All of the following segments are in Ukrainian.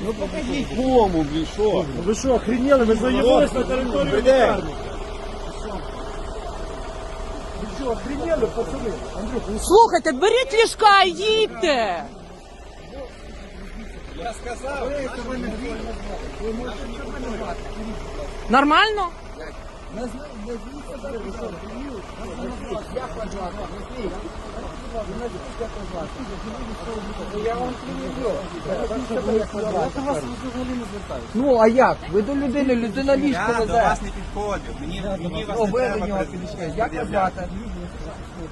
Ну покажіть кому, блін, що? Ви що, охренели? Ви заїбались на територію день. лікарні? Ви що, охренели, пацани? Андрюх, ну Слухайте, беріть ліжка і їдьте. Я сказав, що ви не Нормально? Ну а як? Ви до людини, людина ліжко Я до везе. вас не підходив. Мені, мені вас О, не до треба нього підійшли. Як вас звати?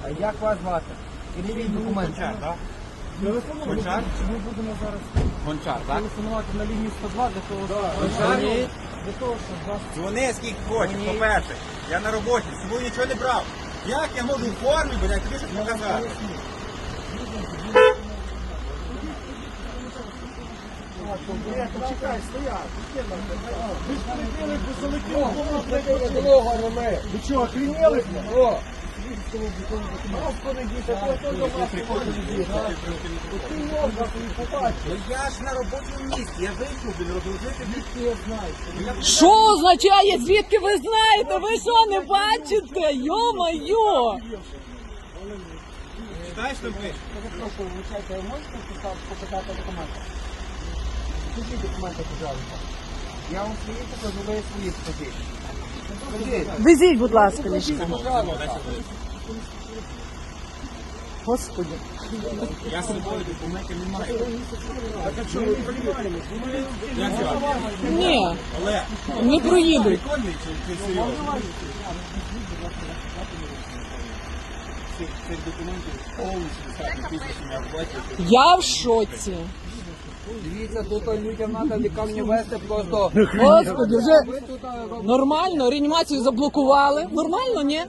А як вас звати? Ідіть документи. Гончар, так? Гончар? ми будемо зараз Гончар, так? телефонувати на лінію 102 для того, щоб... Гончар? Для того, щоб вас... Дзвони скільки хочеш, по-перше. Я на роботі, з собою нічого не брав. Як я можу в формі, блядь, тобі щось показати? Почекай, стоять. Ви ж прилетіли, позалетіли, дорога на мене. Ви чого, охренели? О! Я ж на робочому місці, я вийшов, блін, розложити від Що означає, звідки ви знаєте? Ви що не бачите? Йо-моє! Читаєш там пиш? Прошу, вибачайте, ви можете показати документи? Покажіть документи, пожалуйста. Я вам свої покажу, ви свої скажіть. Везіть, будь ласка, ліжка. Господи. Я з собою документів не маю. Ні, Але не проїдуть. прикольний чи, чи серйозно? Цих, документів повністю достатньо тисячі я бачив. Я в шоці. Дивіться, тут людям треба лікарню вести просто. Господи, вже нормально, реанімацію заблокували. Нормально, ні?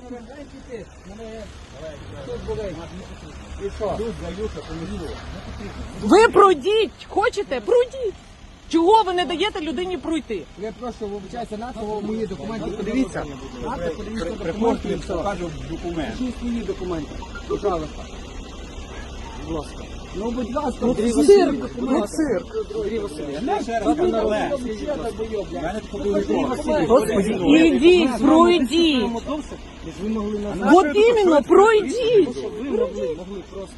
тут болить. І що? Ви пройдіть, хочете? Пройдіть. Чого ви не даєте людині пройти? Ви просто вибачайте на того мої документи. Подивіться. Нате, подивіться документи. і покажу документ. Всі свої документи. Пожалуйста. Будь ласка. Ну, будь ласка, Ну, цирк, Васильович, ну цирк. Андрій Васильович. Я не Господи, ідіть, пройдіть. От іменно, пройдіть. Ви могли, просто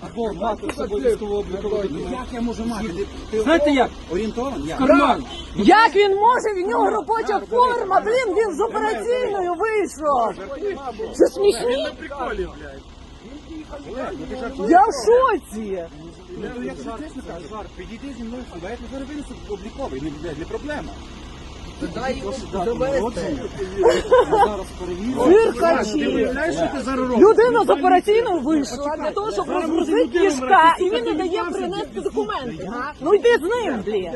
або мати з собою військово-обліковий документ. Як я можу мати? Ти- Ти Знаєте як? орієнтований? Як? Карман! Як він може? В нього робоча форма, блін, він з операційною вийшов. Це смішні? Я в шоці. Ну, тобі чесно кажу, підійди зі мною сюди, я тебе зараз винесу обліковий, не, не проблема. Людина з операційною вийшла для того, щоб розгрузити кішка, і він не дає принести документи. Ну йди з ним, блін.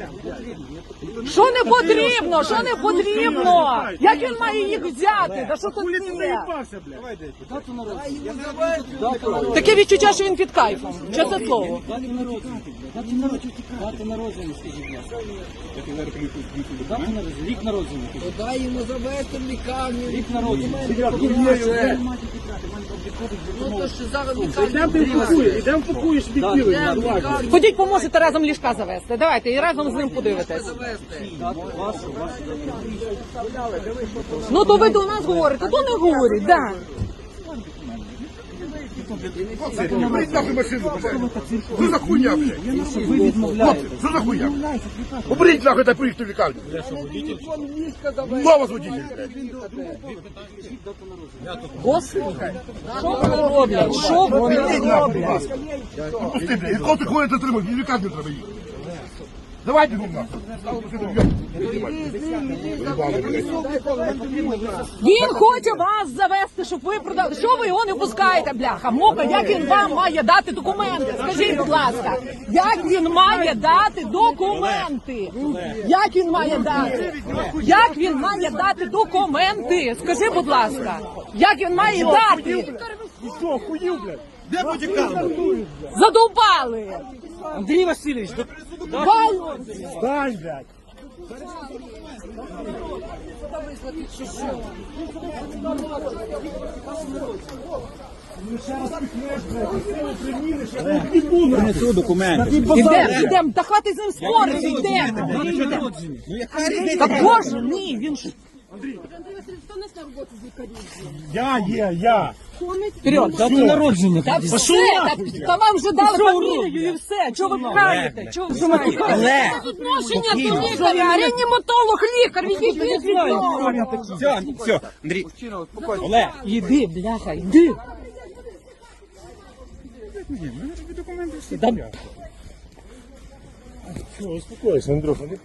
Що не потрібно? Що не потрібно? Як він має їх взяти? Да що тут винесу Таке відчуття, що він під кайфом. Чесне слово. Дату народження. Скажіть, документ. народження. Рік народження. Дай йому завести в лікарню. Рік народження. Ну то що зараз в лікарню. Ідемо пакуєш Йдемо в лікарню. Ходіть, поможете разом ліжка завести. Давайте і разом з ним подивитесь. Завести. Ну то ви до нас говорите, то не говоріть, да. Уберите нахуй машину, блядь. Що за хуйня, блядь? Что за хуйня? Уберите нахуй это приїхати в лікарню. Кто вас водитель, блядь? Господи, що вони роблять? Що вони роблять? Пусти, блядь. Кого ти ходит отримать? В лікарню треба їхати. Давайте, ну, нахуй. Він хоче вас завести, щоб ви продали. Що ви його не пускаєте, бляха? Мока, як він вам має дати документи? Скажіть, будь ласка, як він має дати документи? Як він має дати? Як він має дати документи? Скажи, будь ласка, як він має дати? Що, хуїв, блядь? Де потікав? Задовбали! Андрій Васильович, до... Давай! Стань, блядь. піду, Принесу документи. Ідемо, ідемо, та хватить з ним спорити, йдемо. Ну? Та боже, ні, він ж Я є, я. вперед. Дати народження. Та все, та, та вам вже дали фамілію і все. Чого ви пхаєте? Чого ви знаєте? Але Відношення до лікаря, реаніматолог, лікар, відійдіть від нього. все, все, Андрій. Олег. Іди, бляха, іди. Та Успокойся, Андрюха, не